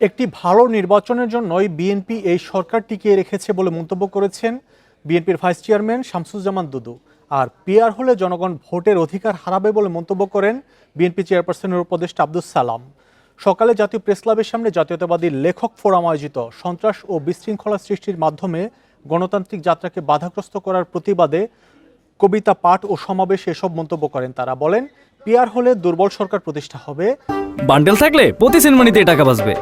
একটি ভালো নির্বাচনের জন্যই বিএনপি এই সরকার টিকিয়ে রেখেছে বলে মন্তব্য করেছেন বিএনপির ভাইস চেয়ারম্যান শামসুজ্জামান দুদু। আর পিআর হলে জনগণ ভোটের অধিকার হারাবে বলে মন্তব্য করেন বিএনপি চেয়ারপারসনের উপদেষ্টা আব্দুস সালাম। সকালে জাতীয় প্রেস ক্লাবের সামনে জাতীয়তাবাদী লেখক ফোরাম আয়োজিত সন্ত্রাস ও বিশৃঙ্খলা সৃষ্টির মাধ্যমে গণতান্ত্রিক যাত্রাকে বাধাগ্রস্ত করার প্রতিবাদে কবিতা পাঠ ও সমাবেশে এসব মন্তব্য করেন তারা। বলেন, পিআর হলে দুর্বল সরকার প্রতিষ্ঠা হবে। বান্ডেল থাকলে প্রতি সেনমানিতে টাকা বাঁচবে।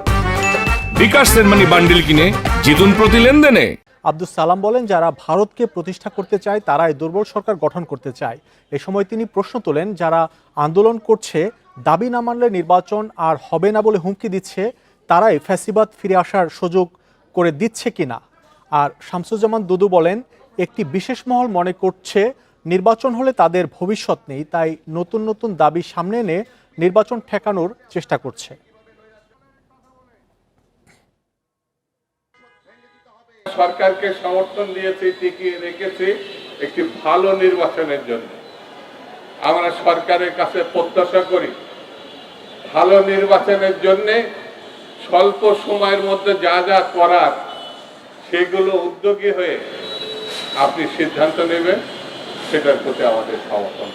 বিকাশ সেনমানি বান্ডিল কিনে জিতুন প্রতি লেনদেনে। আব্দুস সালাম বলেন, যারা ভারতকে প্রতিষ্ঠা করতে চায় তারা এই দুর্বল সরকার গঠন করতে চায়। এ সময় তিনি প্রশ্ন তোলেন, যারা আন্দোলন করছে, দাবি না মানলে নির্বাচন আর হবে না বলে হুমকি দিচ্ছে, তারাই ফ্যাসিবাদ ফিরে আসার সুযোগ করে দিচ্ছে কিনা? আর শামসুজ্জামান দুদু বলেন, একটি বিশেষ মহল মনে করছে, নির্বাচন হলে তাদের ভবিষ্যৎ নেই, তাই নতুন নতুন দাবি সামনে এনে নির্বাচন ঠেকানোর চেষ্টা করছে। সরকারকে সমর্থন দিয়েছি, টিকিয়ে রেখেছি একটি ভালো নির্বাচনের জন্য। আমরা সরকারের কাছে প্রত্যাশা করি, ভালো নির্বাচনের জন্য স্বল্প সময়ের মধ্যে যা যা করার সেগুলো উদ্যোগী হয়ে আপনি সিদ্ধান্ত নেবেন, সেটার প্রতি আমাদের সমর্থন